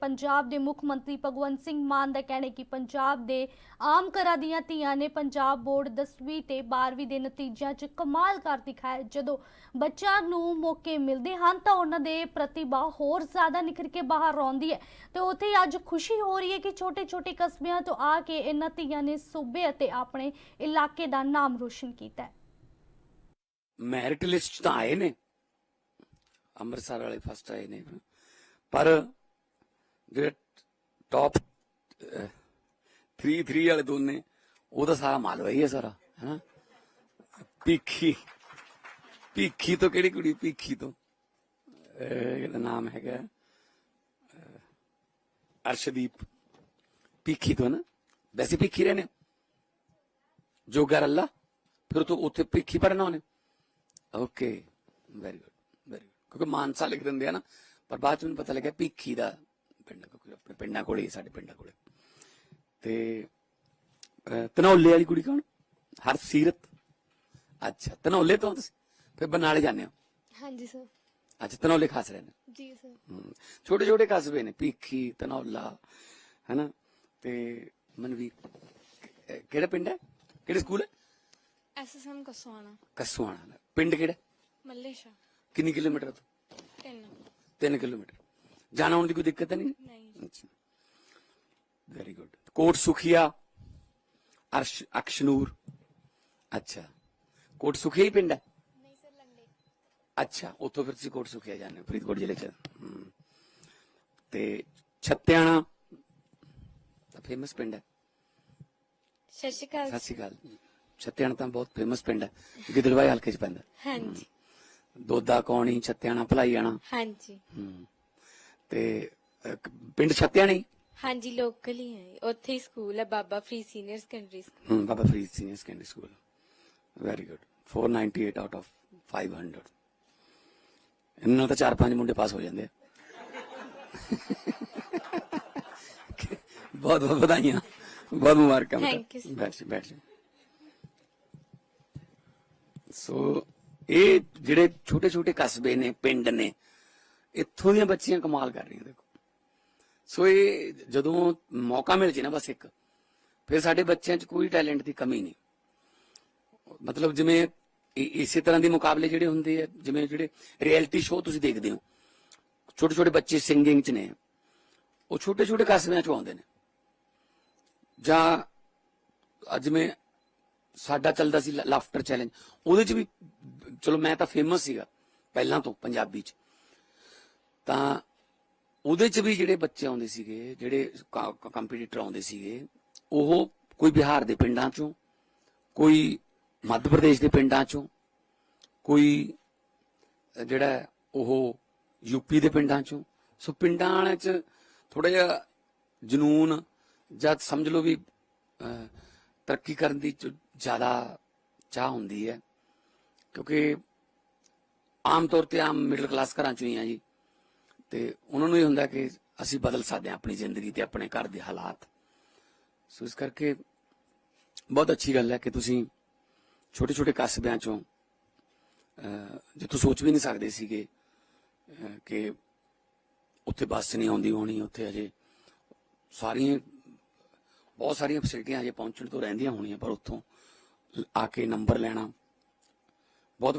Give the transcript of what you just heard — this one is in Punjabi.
ਪੰਜਾਬ ਦੇ ਮੁੱਖ ਮੰਤਰੀ ਭਗਵੰਤ ਸਿੰਘ ਮਾਨ ਦਾ ਕਹਿਣਾ ਹੈ ਕਿ ਪੰਜਾਬ ਦੇ ਆਮ ਘਰਾਂ ਦੀਆਂ ਧੀਆਂ ਨੇ ਪੰਜਾਬ ਬੋਰਡ 10ਵੀਂ ਤੇ 12ਵੀਂ ਦੇ ਨਤੀਜਿਆਂ 'ਚ ਕਮਾਲ ਕਰ ਦਿਖਾਇਆ। ਜਦੋਂ ਬੱਚਿਆਂ ਨੂੰ ਮੌਕੇ ਮਿਲਦੇ ਹਨ ਤਾਂ ਉਹਨਾਂ ਦੇ ਪ੍ਰਤਿਭਾ ਹੋਰ ਜ਼ਿਆਦਾ ਨਿਖਰ ਕੇ ਬਾਹਰ ਆਉਂਦੀ ਹੈ ਤੇ ਉੱਥੇ ਅੱਜ ਖੁਸ਼ੀ ਹੋ ਰਹੀ ਹੈ ਕਿ ਛੋਟੇ-ਛੋਟੇ ਕਸਬਿਆਂ ਤੋਂ ਆ ਕੇ ਇਹਨਾਂ ਧੀਆਂ ਨੇ ਸੂਬੇ ਅਤੇ ਆਪਣੇ ਇਲਾਕੇ ਦਾ ਨਾਮ ਰੋਸ਼ਨ ਕੀਤਾ ਹੈ। ਮੈਰਿਟ ਲਿਸਟ ਤਾਂ ਆਏ ਨੇ। ਅੰਮ੍ਰਿਤਸਰ ਵਾਲੇ ਫਸਟ ਆਏ ਨੇ। ਪਰ ਜਿਹੜੇ ਟੌਪ 3 3 ਵਾਲੇ ਦੋਨੇ, ਉਹਦਾ ਸਾਰਾ ਮਾਲਵਾ ਹੀ ਹੈ ਸਾਰਾ, ਹੈਨਾ? ਪੀਖੀ ਪੀਖੀ ਤੋਂ ਕਿਹੜੀ ਕੁੜੀ ਪੀਖੀ ਤੋਂ? ਇਹਦਾ ਨਾਮ ਹੈਗਾ ਅਰਸ਼ਦੀਪ ਪੀਖੀ ਤੋਂ ਨਾ ਵੈਸੇ ਪੀਖੀ ਰਹੇ ਨੇ ਜੋਗਰ ਅੱਲਾ, ਫਿਰ ਤੋਂ ਉੱਥੇ ਪੀਖੀ ਪੜਨਾ ਉਹਨੇ। Okay very good very good ਕਿਉਂਕਿ ਮਾਨਸਾ ਲਿਖ ਦਿੰਦੇ ਆ ਨਾ, ਪਰ ਬਾਅਦ ਚ ਮੈਨੂੰ ਪਤਾ ਲੱਗਿਆ ਭੀਖੀ ਦਾ ਪਿੰਡ ਕਿਉਂਕਿ ਆਪਣੇ ਪਿੰਡਾਂ ਕੋਲੇ ਸਾਡੇ ਪਿੰਡਾਂ ਕੋਲੇ। ਤੇ ਧਨੌਲੇ ਵਾਲੀ ਕੁੜੀ ਕੌਣ? ਹਰਸੀਰਤ। ਅੱਛਾ ਧਨੌਲੇ ਤੋਂ ਤੁਸੀਂ? ਫਿਰ ਬਨਾਲੇ ਜਾਂਦੇ ਹੋ? ਹਾਂਜੀ ਸਰ। ਅੱਛਾ ਧਨੌਲੇ ਖਾਸ ਰਹੇ ਨੇ ਜੀ ਸਰ। ਛੋਟੇ ਛੋਟੇ ਕਸਬੇ ਨੇ ਭੀਖੀ ਧਨੌਲਾ ਹੈਨਾ? ਤੇ ਮਨਵੀਰ ਕਿਹੜਾ ਪਿੰਡ ਹੈ? ਕਿਹੜੇ ਸਕੂਲ ਹੈ? ਐਸਐਸਐਮ ਕਸਵਾਨਾ ਕਸਵਾਣਾ। ਪਿੰਡ ਕਿਹੜਾ? ਮੱਲੇਸ਼ਾ। ਕਿੰਨੀ ਕਿਲੋਮੀਟਰ ਤੋਂ ਤਿੰਨ। 3 ਕਿਲੋਮੀਟਰ। ਜਾਣਾ ਆਉਣ ਦੀ ਕੋਈ ਦਿੱਕਤ ਨਹੀਂ? ਨਹੀਂ ਅੱਛਾ। Very good Kot Sukhia Arsh Akshnoor. ਅੱਛਾ। ਕੋਟ ਸੁਖੀਆ ਹੀ ਪਿੰਡ ਹੈ? ਨਹੀਂ ਸਰ ਲੰਡੇ। ਅੱਛਾ ਉੱਥੋਂ ਫਿਰ ਤੁਸੀਂ ਕੋਟ ਸੁਖੀਆ ਜਾਂਦੇ ਹੋ ਫਰੀਦਕੋਟ ਜ਼ਿਲ੍ਹੇ ਚ। ਤੇ ਛੱਤਿਆਣਾ ਤਾਂ ਫੇਮਸ ਪਿੰਡ ਹੈ? ਸਤਿ ਸ਼੍ਰੀ ਅਕਾਲ ਸਤਿ ਸ਼੍ਰੀ ਅਕਾਲ। ਛੱਤਿਆਣਾ ਤਾਂ ਬਹੁਤ ਫੇਮਸ ਪਿੰਡ ਹੈ। ਗਿੱਦੜਵਾਈ ਹਲਕੇ ਚ ਪੈਂਦਾ। ਹਾਂਜੀ। ਦੋਦਾ ਕੌਣੀ ਛੱਤਿਆਣਾ ਭਲਾਈਆਣਾ ਹਾਂਜੀ। ਤੇ ਅਹ, ਪਿੰਡ ਛੱਤਿਆਣਾ ਹੀ ਹਾਂਜੀ ਲੋਕਲ ਹੀ ਹੈ। ਉੱਥੇ ਹੀ ਸਕੂਲ ਹੈ ਬਾਬਾ ਫ੍ਰੀ senior secondary school hmm, Baba Farid senior secondary school very good 498 out of 500 ਇਹਨਾਂ ਨਾਲ ਤਾਂ ਚਾਰ ਪੰਜ ਮੁੰਡੇ ਪਾਸ ਹੋ ਜਾਂਦੇ ਆ। ਬਹੁਤ ਬਹੁਤ ਵਧਾਈਆਂ। ਬਹੁਤ ਮੁਬਾਰਕਾਂ ਬੇਟਾ। Thank you, sir. ਬੈਠ ਜਾ ਬੈਠ ਜਾ। ਸੋ ਇਹ ਜਿਹੜੇ ਛੋਟੇ ਛੋਟੇ ਕਸਬੇ ਨੇ ਪਿੰਡ ਨੇ ਇੱਥੋਂ ਦੀਆਂ ਬੱਚੀਆਂ ਕਮਾਲ ਕਰ ਰਹੀਆਂ, ਦੇਖੋ। ਸੋ ਇਹ ਜਦੋਂ ਮੌਕਾ ਮਿਲ ਜੇ ਨਾ ਬਸ ਇੱਕ, ਫਿਰ ਸਾਡੇ ਬੱਚਿਆਂ 'ਚ ਕੋਈ ਟੈਲੈਂਟ ਦੀ ਕਮੀ ਨਹੀਂ। ਮਤਲਬ ਜਿਵੇਂ ਇਸੇ ਤਰ੍ਹਾਂ ਦੇ ਮੁਕਾਬਲੇ ਜਿਹੜੇ ਹੁੰਦੇ ਆ, ਜਿਵੇਂ ਜਿਹੜੇ ਰਿਐਲਿਟੀ ਸ਼ੋਅ ਤੁਸੀਂ ਦੇਖਦੇ ਹੋ। ਛੋਟੇ ਛੋਟੇ ਬੱਚੇ ਸਿੰਗਿੰਗ 'ਚ ਨੇ। ਉਹ ਛੋਟੇ ਛੋਟੇ ਕਸਬਿਆਂ 'ਚੋਂ ਆਉਂਦੇ ਨੇ। ਜਾਂ ਅੱਜ ਜਿਵੇਂ ਸਾਡਾ ਚੱਲਦਾ ਸੀ ਲਾਫਟਰ ਚੈਲੰਜ। ਉਹਦੇ 'ਚ ਵੀ, ਚਲੋ ਮੈਂ ਤਾਂ ਫੇਮਸ ਸੀਗਾ, ਪਹਿਲਾਂ ਤੋਂ ਪੰਜਾਬੀ 'ਚ। ਤਾਂ ਉਹਦੇ 'ਚ ਵੀ ਜਿਹੜੇ ਬੱਚੇ ਆਉਂਦੇ ਸੀਗੇ, ਜਿਹੜੇ ਕੰਪੀਟੀਟਰ ਆਉਂਦੇ ਸੀਗੇ, ਉਹ ਕੋਈ ਬਿਹਾਰ ਦੇ ਪਿੰਡਾਂ 'ਚੋਂ, ਕੋਈ ਮੱਧ ਪ੍ਰਦੇਸ਼ ਦੇ ਪਿੰਡਾਂ 'ਚੋਂ, ਕੋਈ ਜਿਹੜਾ ਹੈ ਉਹ ਯੂਪੀ ਦੇ ਪਿੰਡਾਂ 'ਚੋਂ। ਸੋ ਪਿੰਡਾਂ ਵਾਲਿਆਂ 'ਚ ਥੋੜਾ ਜਿਹਾ ਜਨੂਨ ਜਾਂ ਸਮਝ ਲਓ ਵੀ ਤਰੱਕੀ ਕਰਨ ਦੀ ਜ਼ਿਆਦਾ ਚਾਹ ਹੁੰਦੀ ਹੈ। ਕਿਉਂਕਿ ਆਮ ਤੌਰ ਤੇ ਆਮ ਮਿਡਲ ਕਲਾਸ ਘਰਾਂ ਚੋਂ ਹੀ ਆ ਜੀ। ਤੇ ਉਹਨਾਂ ਨੂੰ ਇਹ ਹੁੰਦਾ ਕਿ ਅਸੀਂ ਬਦਲ ਸਕਦੇ ਹਾਂ ਆਪਣੀ ਜ਼ਿੰਦਗੀ ਤੇ ਆਪਣੇ ਘਰ ਦੇ ਹਾਲਾਤ। ਸੋ ਇਸ ਕਰਕੇ ਬਹੁਤ ਅੱਛੀ ਗੱਲ ਹੈ ਕਿ ਤੁਸੀਂ ਛੋਟੇ ਛੋਟੇ ਕਸਬਿਆਂ ਚੋਂ ਜਿੱਥੋਂ ਸੋਚ ਵੀ ਨਹੀਂ ਸਕਦੇ ਸੀਗੇ ਕਿ ਉੱਥੇ ਬੱਸ ਨਹੀਂ ਆਉਂਦੀ ਹੋਣੀ, ਉੱਥੇ ਅਜੇ ਸਾਰੀਆਂ, ਬਹੁਤ ਸਾਰੀਆਂ ਫੈਸਿਲਿਟੀਆਂ ਅਜੇ ਪਹੁੰਚਣ ਤੋਂ ਰਹਿੰਦੀਆਂ ਹੋਣੀਆਂ, ਪਰ ਉੱਥੋਂ ਆ ਕੇ ਨੰਬਰ ਲੈਣਾ ਬਹੁਤ